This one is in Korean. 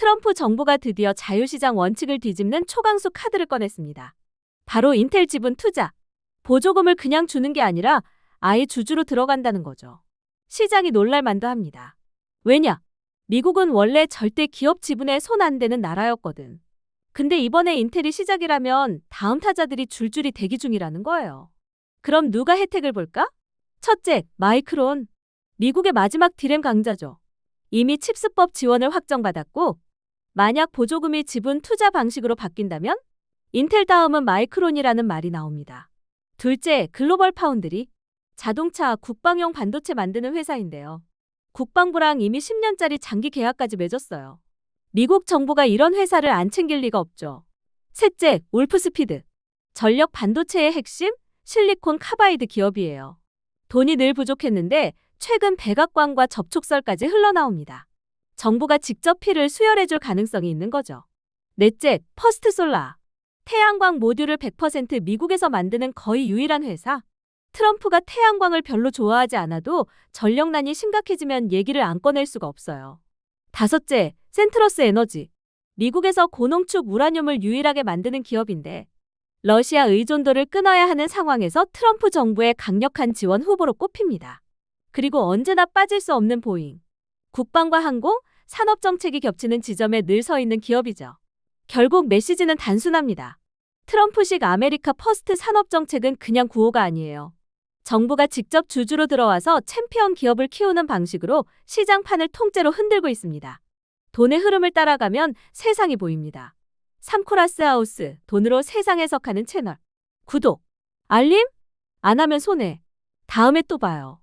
트럼프 정부가 드디어 자유시장 원칙을 뒤집는 초강수 카드를 꺼냈습니다. 바로 인텔 지분 투자. 보조금을 그냥 주는 게 아니라 아예 주주로 들어간다는 거죠. 시장이 놀랄만도 합니다. 왜냐? 미국은 원래 절대 기업 지분에 손 안 대는 나라였거든. 근데 이번에 인텔이 시작이라면 다음 타자들이 줄줄이 대기 중이라는 거예요. 그럼 누가 혜택을 볼까? 첫째, 마이크론. 미국의 마지막 디램 강자죠. 이미 칩스법 지원을 확정받았고, 만약 보조금이 지분 투자 방식으로 바뀐다면 인텔 다음은 마이크론이라는 말이 나옵니다. 둘째, 글로벌 파운드리. 자동차, 국방용 반도체 만드는 회사인데요. 국방부랑 이미 10년짜리 장기 계약까지 맺었어요. 미국 정부가 이런 회사를 안 챙길 리가 없죠. 셋째, 울프스피드. 전력 반도체의 핵심 실리콘 카바이드 기업이에요. 돈이 늘 부족했는데 최근 백악관과 접촉설까지 흘러나옵니다. 정부가 직접 피를 수혈해줄 가능성이 있는 거죠. 넷째, 퍼스트 솔라. 태양광 모듈을 100% 미국에서 만드는 거의 유일한 회사. 트럼프가 태양광을 별로 좋아하지 않아도 전력난이 심각해지면 얘기를 안 꺼낼 수가 없어요. 다섯째, 센트러스 에너지. 미국에서 고농축 우라늄을 유일하게 만드는 기업인데 러시아 의존도를 끊어야 하는 상황에서 트럼프 정부의 강력한 지원 후보로 꼽힙니다. 그리고 언제나 빠질 수 없는 보잉. 국방과 항공, 산업 정책이 겹치는 지점에 늘 서 있는 기업이죠. 결국 메시지는 단순합니다. 트럼프식 아메리카 퍼스트 산업 정책은 그냥 구호가 아니에요. 정부가 직접 주주로 들어와서 챔피언 기업을 키우는 방식으로 시장판을 통째로 흔들고 있습니다. 돈의 흐름을 따라가면 세상이 보입니다. 삼코라스 하우스, 돈으로 세상 해석하는 채널. 구독, 알림? 안 하면 손해. 다음에 또 봐요.